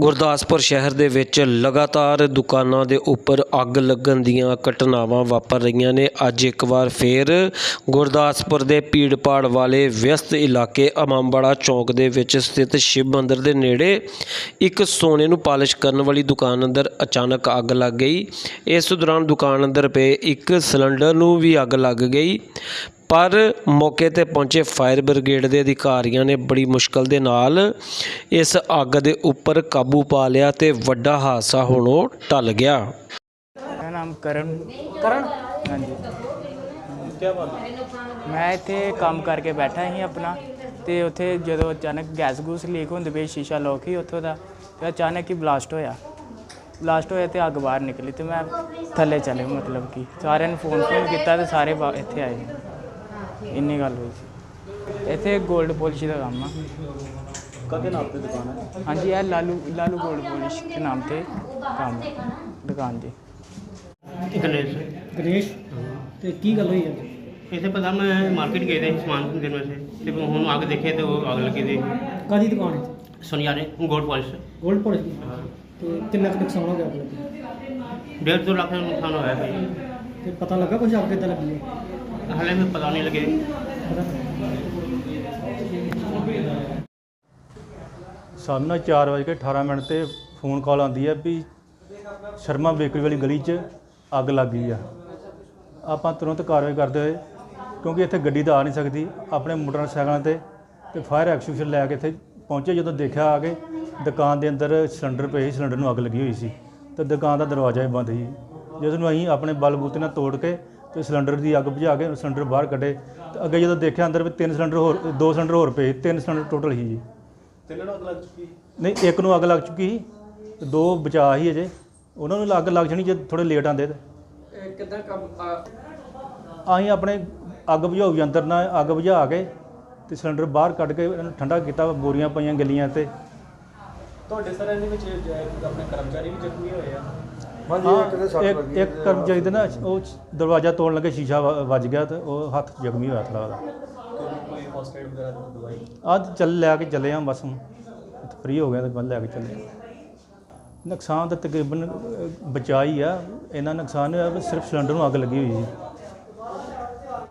ਗੁਰਦਾਸਪੁਰ ਸ਼ਹਿਰ ਦੇ ਵਿੱਚ ਲਗਾਤਾਰ ਦੁਕਾਨਾਂ ਦੇ ਉੱਪਰ ਅੱਗ ਲੱਗਣ ਦੀਆਂ ਘਟਨਾਵਾਂ ਵਾਪਰ ਰਹੀਆਂ ਨੇ। ਅੱਜ ਇੱਕ ਵਾਰ ਫੇਰ ਗੁਰਦਾਸਪੁਰ ਦੇ ਪੀੜਪਾੜ ਵਾਲੇ ਵਿਅਸਤ ਇਲਾਕੇ ਅਮਾਮਬਾੜਾ ਚੌਂਕ ਦੇ ਵਿੱਚ ਸਥਿਤ ਸ਼ਿਵ ਮੰਦਿਰ ਦੇ ਨੇੜੇ ਇੱਕ ਸੋਨੇ ਨੂੰ ਪਾਲਿਸ਼ ਕਰਨ ਵਾਲੀ ਦੁਕਾਨ ਅੰਦਰ ਅਚਾਨਕ ਅੱਗ ਲੱਗ ਗਈ। ਇਸ ਦੌਰਾਨ ਦੁਕਾਨ ਅੰਦਰ ਪਏ ਇੱਕ ਸਿਲੰਡਰ ਨੂੰ ਵੀ ਅੱਗ ਲੱਗ ਗਈ। ਪਰ ਮੌਕੇ ਤੇ ਪਹੁੰਚੇ ਫਾਇਰ ਬ੍ਰਿਗੇਡ ਦੇ ਅਧਿਕਾਰੀਆਂ ਨੇ ਬੜੀ ਮੁਸ਼ਕਲ ਦੇ ਨਾਲ ਇਸ ਅੱਗ ਦੇ ਉੱਪਰ ਕਾਬੂ ਪਾ ਲਿਆ ਤੇ ਵੱਡਾ ਹਾਦਸਾ ਹੋਣੋਂ ਟਲ ਗਿਆ। ਮੇਰਾ ਨਾਮ ਕਰਨ ਕਰਨ? ਹਾਂਜੀ। ਕੀ ਬਾਤ ਮੈਂ ਇੱਥੇ ਕੰਮ ਕਰਕੇ ਬੈਠਾ ਸੀ ਆਪਣਾ, ਤੇ ਉੱਥੇ ਜਦੋਂ ਅਚਾਨਕ ਗੈਸ ਗੂਸ ਲੀਕ ਹੁੰਦੀ ਪਈ ਸ਼ੀਸ਼ਾ ਲੋਕ ਹੀ ਉੱਥੋਂ ਦਾ, ਤੇ ਅਚਾਨਕ ਹੀ ਬਲਾਸਟ ਹੋਇਆ। ਬਲਾਸਟ ਹੋਇਆ ਤੇ ਅੱਗ ਬਾਹਰ ਨਿਕਲੀ ਤੇ ਮੈਂ ਥੱਲੇ ਚਲੇ, ਮਤਲਬ ਕਿ ਸਾਰਿਆਂ ਨੂੰ ਫੋਨ ਫੋਨ ਕੀਤਾ ਤੇ ਸਾਰੇ ਬਾ- ਇੱਥੇ ਆਏ। ਇੰਨੀ ਗੱਲ ਹੋਈ ਸੀ। ਇੱਥੇ ਗੋਲਡ ਪੋਲਿਸ਼ ਦਾ ਕੰਮ ਆ। ਕਦੇ ਨਾਮ ਤੇ ਦੁਕਾਨ ਹੈ ਹਾਂਜੀ ਇਹ ਲਾਲੂ ਲਾਲੂ 골ਡ ਪਾਲਿਸ਼ ਦੇ ਨਾਮ ਤੇ ਕੰਮ ਹੈ, ਦੁਕਾਨ ਦੀ ਗਣੇਸ਼। ਤੇ ਕੀ ਗੱਲ ਹੋਈ ਹੈ ਇਸੇ ਪਤਾ ਮੈਂ ਮਾਰਕੀਟ ਗਏ ਦੇ ਸਮਾਨ ਦੇਣ ਵਾਸਤੇ ਤੇ ਹੁਣ ਆ ਕੇ ਦੇਖੇ ਤੇ ਉਹ ਅੱਗ ਲੱਗੀ ਦੀ ਕਾਦੀ ਦੁਕਾਨ ਹੈ? ਸੁਨਿਆਰੇ ਗੋਡ ਪਾਲਿਸ਼ ਪੋਲਿਸ਼ ਦੀ? ਤੇ ਡੇਢ ਦੋ ਲੱਖ ਦਾ ਨੁਕਸਾਨ ਹੋਇਆ ਭਾਈ ਪਤਾ ਲੱਗਾ ਕੁਝ ਅੱਗ ਕਿੱਦਾਂ ਲੱਗੀ ਹਲੇ ਵੀ ਪਤਾ ਨਹੀਂ ਲੱਗੇ ਸਾਨੂੰ ਨਾ 4:18 ਮਿੰਟ ਤੇ ਫੋਨ ਕਾਲ ਆਉਂਦੀ ਹੈ ਵੀ ਸ਼ਰਮਾ ਬੇਕਰੀ ਵਾਲੀ ਗਲੀ 'ਚ ਅੱਗ ਲੱਗ ਗਈ ਆ। ਆਪਾਂ ਤੁਰੰਤ ਕਾਰਵਾਈ ਕਰਦੇ ਹੋਏ, ਕਿਉਂਕਿ ਇੱਥੇ ਗੱਡੀ ਤਾਂ ਆ ਨਹੀਂ ਸਕਦੀ, ਆਪਣੇ ਮੋਟਰਸਾਈਕਲਾਂ ਤੇ ਤੇ ਫਾਇਰ ਐਕਸਟਿੰਗੁਇਸ਼ਰ ਲੈ ਕੇ ਇੱਥੇ ਪਹੁੰਚੇ, ਜਦੋਂ ਦੇਖਿਆ ਆ ਕੇ ਦੁਕਾਨ ਦੇ ਅੰਦਰ ਸਿਲੰਡਰ ਪਏ ਸਿਲੰਡਰ ਨੂੰ ਅੱਗ ਲੱਗੀ ਹੋਈ ਸੀ। ਤੇ ਦੁਕਾਨ ਦਾ ਦਰਵਾਜ਼ਾ ਹੀ ਬੰਦ ਸੀ। ਜਿਸ ਨੂੰ ਅਸੀਂ ਆਪਣੇ ਬਲਬੂਤੇ ਨਾਲ ਤੋੜ ਕੇ ਤੇ ਸਿਲੰਡਰ ਦੀ ਅੱਗ ਬੁਝਾ ਕੇ ਸਿਲੰਡਰ ਬਾਹਰ ਕੱਢੇ। ਤੇ ਅੱਗੇ ਜਦੋਂ ਦੇਖਿਆ ਅੰਦਰ ਵੀ ਤਿੰਨ ਸਿਲੰਡਰ ਹੋਰ ਦੋ ਸਿਲੰਡਰ ਹੋਰ ਪਏ ਤਿੰਨ ਸਿਲੰਡਰ ਟੋਟਲ ਸੀ ਜੀ। ਤਿੰਨਾਂ ਨੂੰ ਅੱਗ ਲੱਗ ਚੁੱਕੀ ਨਹੀਂ ਇੱਕ ਨੂੰ ਅੱਗ ਲੱਗ ਚੁੱਕੀ ਸੀ ਤੇ ਦੋ ਬਚਾ ਹੀ ਅਜੇ। ਉਹਨਾਂ ਨੂੰ ਅੱਗ ਲੱਗ ਜਾਣੀ ਜੇ ਥੋੜੇ ਲੇਟ ਆਂਦੇ ਤੇ। ਕਿੱਦਾਂ ਕੰਮ ਅਸੀਂ ਆਪਣੇ ਅੱਗ ਬੁਝਾਊ ਯੰਤਰ ਨਾਲ ਅੱਗ ਬੁਝਾ ਕੇ ਤੇ ਸਿਲੰਡਰ ਬਾਹਰ ਕੱਢ ਕੇ ਇਹਨਾਂ ਨੂੰ ਠੰਡਾ ਕੀਤਾ ਬੋਰੀਆਂ ਪਈਆਂ ਗੱਲੀਆਂ ਤੇ। ਤੁਹਾਡੇ ਸਰ ਇਹਦੇ ਵਿੱਚ ਆਪਣੇ ਕਰਮਚਾਰੀ ਵੀ ਜ਼ਖਮੀ ਹੋਏ ਆ। ਇੱਕ ਇੱਕ ਕਰਮਚਾਰੀ ਦੇ ਨਾ ਉਹ ਦਰਵਾਜ਼ਾ ਤੋੜਨ ਲੱਗੇ ਸ਼ੀਸ਼ਾ ਵ- ਵੱਜ ਗਿਆ ਤੇ ਉਹ ਹੱਥ ਜ਼ਖਮੀ ਹੋਇਆ ਥੋੜਾ ਉਹਦਾ ਕੋਈ ਕੋਈ ਫਸਟ ਏਡ ਵਗੈਰਾ ਦੀ ਦਵਾਈ ਅੱਜ ਚੱਲ ਲੈ ਕੇ ਚੱਲੇ ਆ ਬਸ ਹੁਣ। ਫ੍ਰੀ ਹੋ ਗਿਆ ਤੇ ਬੰਦ ਲੈ ਕੇ ਚੱਲੇ ਨੁਕਸਾਨ ਤਾਂ ਤਕਰੀਬਨ ਅ, ਬਚਾ ਹੀ ਆ। ਇਹਨਾਂ ਨੁਕਸਾਨ ਹੋਇਆ ਵੀ ਸਿਰਫ ਸਿਲੰਡਰ ਨੂੰ ਅੱਗ ਲੱਗੀ ਹੋਈ ਸੀ।